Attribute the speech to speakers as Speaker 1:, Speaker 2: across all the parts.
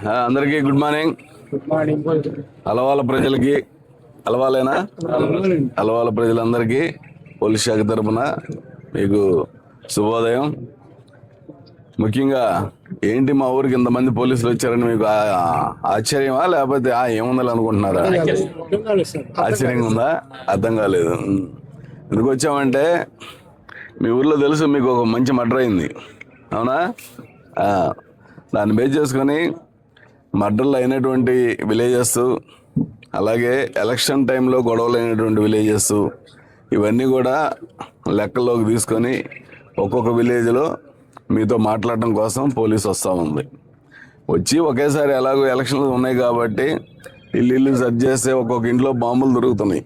Speaker 1: అందరికీ good morning. Alavala ప్రజలకి అలవాలేనా? అలవాల ప్రజలందరికీ పోలీస్ శాఖ తరపున మీకు శుభోదయం. ముఖ్యంగా ఏంటి మా ఊరికి ఇంతమంది పోలీసులు వచ్చారని మీకు ఆశ్చర్యమా? లేకపోతే ఆ ఏముందని అనుకుంటున్నారా ఆశ్చర్యంగా ఉందా? అర్థం కాలేదు. ఎందుకు వచ్చామంటే మీ ఊర్లో తెలుసు మీకు ఒక మంచి మర్డర్ అయింది. అవునా? దాన్ని బేస్ చేసుకొని మర్డర్లు అయినటువంటి విలేజెస్ అలాగే ఎలక్షన్ టైంలో గొడవలు అయినటువంటి విలేజెస్ ఇవన్నీ కూడా లెక్కల్లోకి తీసుకొని ఒక్కొక్క విలేజ్లో మీతో మాట్లాడటం కోసం పోలీస్ వస్తూ ఉంది. వచ్చి ఒకేసారి ఎలాగో ఎలక్షన్లు ఉన్నాయి కాబట్టి ఇల్లు ఇల్లు సెర్చ్ చేస్తే ఒక్కొక్క ఇంట్లో బాంబులు దొరుకుతున్నాయి.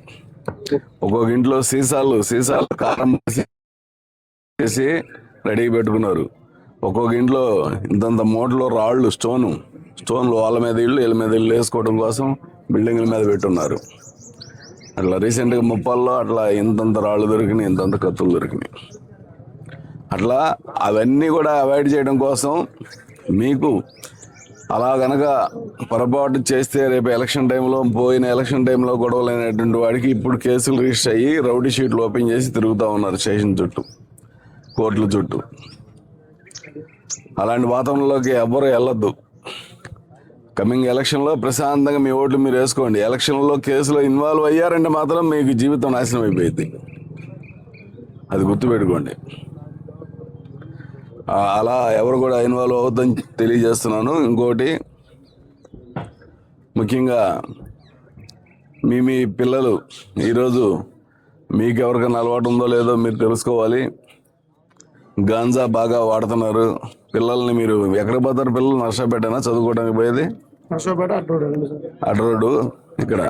Speaker 1: ఒక్కొక్క ఇంట్లో సీసాలు సీసాలు కారం చేసి రెడీ పెట్టుకున్నారు. ఒక్కొక్క ఇంట్లో ఇంతంత మూటలో రాళ్ళు స్టోను స్టోన్లు వాళ్ళ మీద ఇళ్ళు వీళ్ళ మీద ఇళ్ళు వేసుకోవడం కోసం బిల్డింగ్ల మీద పెట్టున్నారు. అట్లా రీసెంట్గా ముప్పాల్లో అట్లా ఇంతంత రాళ్ళు దొరికినాయి ఇంతంత కత్తులు దొరికినాయి. అట్లా అవన్నీ కూడా అవాయిడ్ చేయడం కోసం మీకు అలా గనక పొరపాటు చేస్తే రేపు ఎలక్షన్ టైంలో పోయిన ఎలక్షన్ టైంలో గొడవలైనటువంటి వాడికి ఇప్పుడు కేసులు రిజిస్టర్ అయ్యి రౌడీ షీట్లు ఓపెన్ చేసి తిరుగుతూ ఉన్నారు స్టేషన్ చుట్టూ కోర్టుల చుట్టూ. అలాంటి వాతావరణంలోకి ఎవ్వరు వెళ్ళొద్దు. కమింగ్ ఎలక్షన్లో ప్రశాంతంగా మీ ఓట్లు మీరు వేసుకోండి. ఎలక్షన్లో కేసులో ఇన్వాల్వ్ అయ్యారంటే మాత్రం మీకు జీవితం నాశనం అయిపోయింది. అది గుర్తుపెట్టుకోండి. అలా ఎవరు కూడా ఇన్వాల్వ్ అవుతుందని తెలియజేస్తున్నాను. ఇంకోటి ముఖ్యంగా మీ మీ పిల్లలు ఈరోజు మీకు ఎవరికైనా అలవాటు ఉందో లేదో మీరు తెలుసుకోవాలి. గాంజా బాగా వాడుతున్నారు. పిల్లల్ని మీరు ఎక్కడ పోతారు? పిల్లలు నష్టపెట్టానా? చదువుకోవడానికి పోయేది?
Speaker 2: అడ్రోడ్
Speaker 1: అడ్ ఇక్కడ.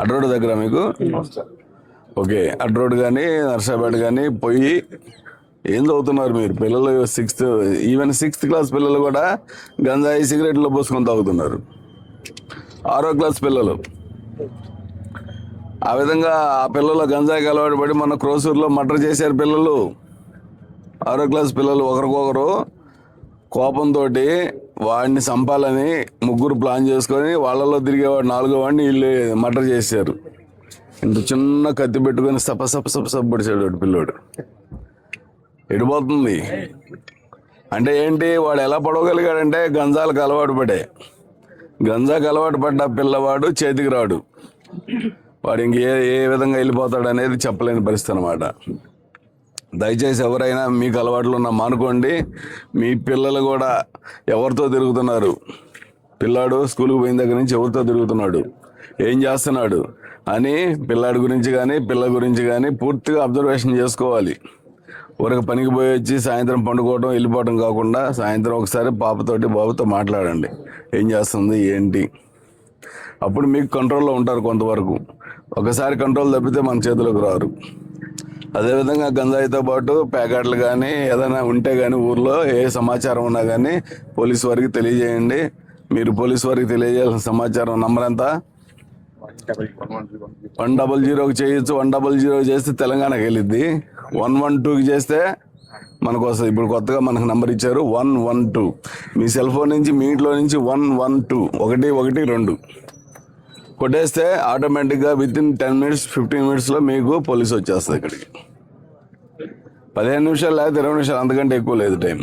Speaker 1: అడ్ రోడ్డు దగ్గర మీకు? ఓకే అడ్ రోడ్ కానీ నర్సాపేట కానీ పోయి ఏం చదువుతున్నారు మీరు? పిల్లలు సిక్స్త్ ఈవెన్ సిక్స్త్ క్లాస్ పిల్లలు కూడా గంజాయి సిగరెట్లు పోసుకొని తాగుతున్నారు. ఆరో క్లాస్ పిల్లలు. ఆ విధంగా ఆ పిల్లలు గంజాయికి అలవాటు పడి మన క్రోసూరులో మర్డర్ చేశారు పిల్లలు. ఆరో క్లాస్ పిల్లలు ఒకరికొకరు కోపంతో వాడిని చంపాలని ముగ్గురు ప్లాన్ చేసుకొని వాళ్ళలో తిరిగేవాడు నాలుగో వాడిని వీళ్ళు మర్డర్ చేశారు. ఇంత చిన్న కత్తి పెట్టుకొని సప సప సప సప పడిచాడు వాడు పిల్లోడు. ఎడిపోతుంది. అంటే ఏంటి? వాడు ఎలా పడవగలిగాడంటే గంజాలకు అలవాటు పడే. గంజాకి అలవాటు పడ్డ పిల్లవాడు చేతికి రాడు. వాడు ఇంక ఏ ఏ విధంగా వెళ్ళిపోతాడు అనేది చెప్పలేని పరిస్థితి అనమాట దయచేసి ఎవరైనా మీకు అలవాట్లు ఉన్న మానుకోండి. మీ పిల్లలు కూడా ఎవరితో తిరుగుతున్నారు? పిల్లాడు స్కూల్కి పోయిన దగ్గర నుంచి ఎవరితో తిరుగుతున్నాడు? ఏం చేస్తున్నాడు? అని పిల్లాడి గురించి కానీ పిల్ల గురించి కానీ పూర్తిగా అబ్జర్వేషన్ చేసుకోవాలి. ఊరికి పనికి పోయి వచ్చి సాయంత్రం పండుకోవడం వెళ్ళిపోవడం కాకుండా సాయంత్రం ఒకసారి పాపతోటి బాబుతో మాట్లాడండి. ఏం చేస్తుంది? ఏంటి? అప్పుడు మీకు కంట్రోల్లో ఉంటారు కొంతవరకు. ఒకసారి కంట్రోల్ తప్పితే మన చేతిలోకి రారు. అదేవిధంగా గంజాయితో పాటు ప్యాకెట్లు కానీ ఏదైనా ఉంటే కానీ ఊర్లో ఏ సమాచారం ఉన్నా కానీ పోలీస్ వారికి తెలియజేయండి. మీరు పోలీస్ వారికి తెలియజేయాల్సిన సమాచారం నంబర్ ఎంత? వన్ డబల్ జీరోకి చేయొచ్చు. వన్ డబల్ జీరో చేస్తే తెలంగాణకి వెళ్ళిద్ది. వన్ వన్ టూకి చేస్తే మనకు వస్తుంది. ఇప్పుడు కొత్తగా మనకు నంబర్ ఇచ్చారు. One one two. మీ సెల్ ఫోన్ నుంచి మీ ఇంట్లో నుంచి వన్ వన్ టూ. ఒకటి ఒకటి రెండు. కొట్టేస్తే ఆటోమేటిక్గా with in ten minutes fifteen మినిట్స్లో మీకు పోలీస్ వచ్చేస్తుంది ఇక్కడికి. పదిహేను నిమిషాలు లేకపోతే ఇరవై నిమిషాలు అంతకంటే ఎక్కువ లేదు టైం.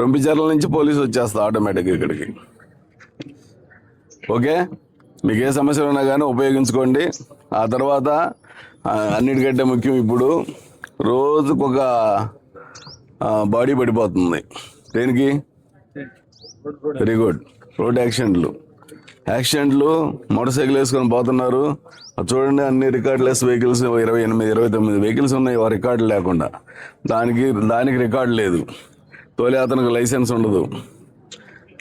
Speaker 1: రొంపిచర్ల నుంచి పోలీస్ వచ్చేస్తుంది ఆటోమేటిక్గా ఇక్కడికి. ఓకే? మీకు ఏ సమస్యలు ఉన్నా కానీ ఉపయోగించుకోండి. ఆ తర్వాత అన్నిటికంటే ముఖ్యం ఇప్పుడు రోజుకొక బాడీ పడిపోతుంది. దేనికి? వెరీ గుడ్ రోడ్ యాక్సిడెంట్లు యాక్సిడెంట్లు మోటార్ సైకిల్ వేసుకొని పోతున్నారు. చూడండి అన్ని రికార్డులెస్ వెహికల్స్ ఇరవై ఎనిమిది ఇరవై తొమ్మిది వెహికల్స్ ఉన్నాయి రికార్డు లేకుండా. దానికి దానికి రికార్డు లేదు. తోలే అతనికి లైసెన్స్ ఉండదు.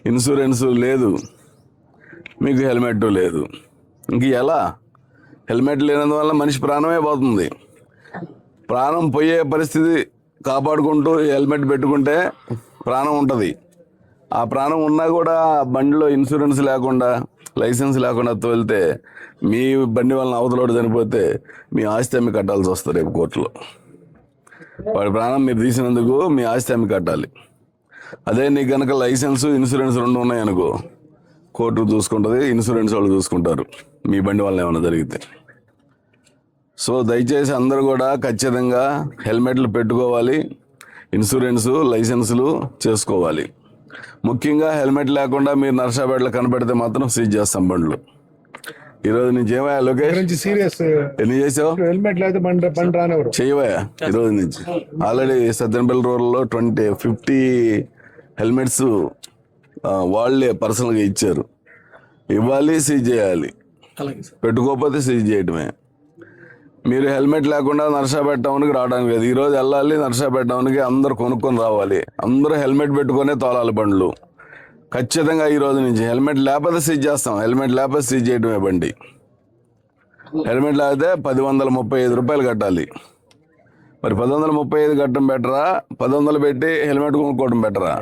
Speaker 1: ఇన్సూరెన్స్ లేదు. మీకు హెల్మెట్ లేదు. ఇంక ఎలా? హెల్మెట్ లేనందువల్ల మనిషి ప్రాణమే పోతుంది. ప్రాణం పోయే పరిస్థితి కాపాడుకుంటూ హెల్మెట్ పెట్టుకుంటే ప్రాణం ఉంటుంది. ఆ ప్రాణం ఉన్నా కూడా బండిలో ఇన్సూరెన్స్ లేకుండా లైసెన్స్ లేకుండా తోలితే మీ బండి వలన అవతలోడు చనిపోతే మీ ఆస్తి అమ్మి కట్టాల్సి వస్తుంది రేపు కోర్టులో. వాడి ప్రాణం మీరు తీసినందుకు మీ ఆస్తి అమ్మి కట్టాలి. అదే నీకు కనుక లైసెన్స్ ఇన్సూరెన్స్ రెండు ఉన్నాయనుకో కోర్టు చూసుకుంటుంది ఇన్సూరెన్స్ వాళ్ళు చూసుకుంటారు మీ బండి వలన ఏమైనా జరిగితే. సో దయచేసి అందరూ కూడా ఖచ్చితంగా హెల్మెట్లు పెట్టుకోవాలి ఇన్సూరెన్సు లైసెన్సులు చేసుకోవాలి. ముఖ్యంగా హెల్మెట్ లేకుండా మీరు నర్సాపేటలో కనబడితే మాత్రం సీజ్ చేస్తాం బండ్లు. ఈరోజు నుంచి ఏమయ్యా లోకేష్?
Speaker 2: సీరియస్.
Speaker 1: ఎన్ని చేసావు?
Speaker 2: హెల్మెట్ లేకపోతే బండి బండి రానివ్వరు.
Speaker 1: చేయవయ్యా ఈరోజు నుంచి. ఆల్రెడీ సత్యనపల్లి రోడ్లో ట్వంటీ ఫిఫ్టీ హెల్మెట్స్ వాళ్ళే పర్సనల్గా ఇచ్చారు. ఇవ్వాలి సీజ్ చేయాలి. పెట్టుకోకపోతే సీజ్ చేయటమే. మీరు హెల్మెట్ లేకుండా నర్సాపేట టౌన్కి రావడానికి లేదు. ఈరోజు వెళ్ళాలి నర్సాపేట టౌన్కి అందరూ కొనుక్కొని రావాలి. అందరూ హెల్మెట్ పెట్టుకునే తోలాలి బండ్లు. ఖచ్చితంగా ఈ రోజు నుంచి హెల్మెట్ లేకపోతే సీజ్ చేస్తాం. హెల్మెట్ లేకపోతే సీజ్ చేయడమే బండి. హెల్మెట్ లేకపోతే పది వందల ముప్పై ఐదు రూపాయలు కట్టాలి. మరి పది వందల ముప్పై ఐదు కట్టడం బెటరా? పది వందలు పెట్టి హెల్మెట్ కొనుక్కోవడం బెటరా?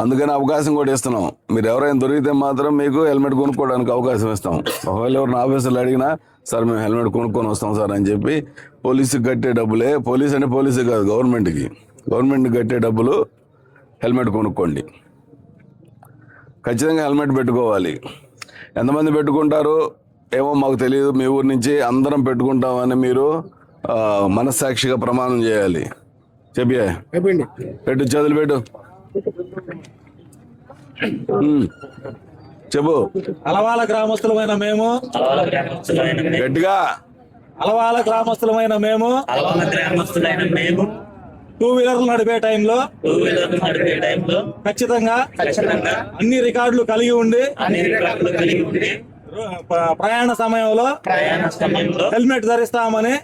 Speaker 1: అందుకని అవకాశం కూడా ఇస్తున్నాం. మీరు ఎవరైనా దొరికితే మాత్రం మీకు హెల్మెట్ కొనుక్కోవడానికి అవకాశం ఇస్తాం. ఒకవేళ ఎవరిని ఆఫీసర్లు అడిగినా సార్ మేము హెల్మెట్ కొనుక్కొని వస్తాం సార్ అని చెప్పి పోలీసుకి కట్టే డబ్బులే. పోలీస్ అంటే పోలీసు కాదు గవర్నమెంట్కి. గవర్నమెంట్కి కట్టే డబ్బులు హెల్మెట్ కొనుక్కోండి. ఖచ్చితంగా హెల్మెట్ పెట్టుకోవాలి. ఎంతమంది పెట్టుకుంటారు? ఏమో మాకు తెలియదు. మీ ఊరి నుంచి అందరం పెట్టుకుంటామని మీరు మనస్సాక్షిగా ప్రమాణం చేయాలి. చెప్పే పెట్టు చేతులు పెట్టు. చెప్పు.
Speaker 3: అలవాల గ్రామస్తులమైన మేము.
Speaker 4: అలవాల గ్రామస్తులైన మేము.
Speaker 1: గట్టిగా.
Speaker 3: అలవాల గ్రామస్తులమైన మేము.
Speaker 4: అలవాల గ్రామస్తులైన మేము.
Speaker 3: టూ వీలర్లు నడిపే టైంలో.
Speaker 4: టూ వీలర్ నడిపే టైంలో.
Speaker 3: ఖచ్చితంగా
Speaker 4: ఖచ్చితంగా.
Speaker 3: అన్ని రికార్డులు కలిగి ఉండి.
Speaker 4: అన్ని రికార్డులు కలిగి ఉండి.
Speaker 3: ప్రయాణ సమయంలో
Speaker 4: ప్రయాణ సమయంలో
Speaker 3: హెల్మెట్ ధరిస్తామని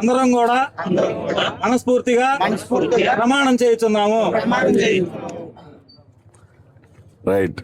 Speaker 3: అందరం కూడా
Speaker 4: అందరూ కూడా
Speaker 3: మనస్ఫూర్తిగా
Speaker 4: మనస్ఫూర్తిగా
Speaker 3: ప్రమాణం చేయుచున్నాము.
Speaker 1: రైట్.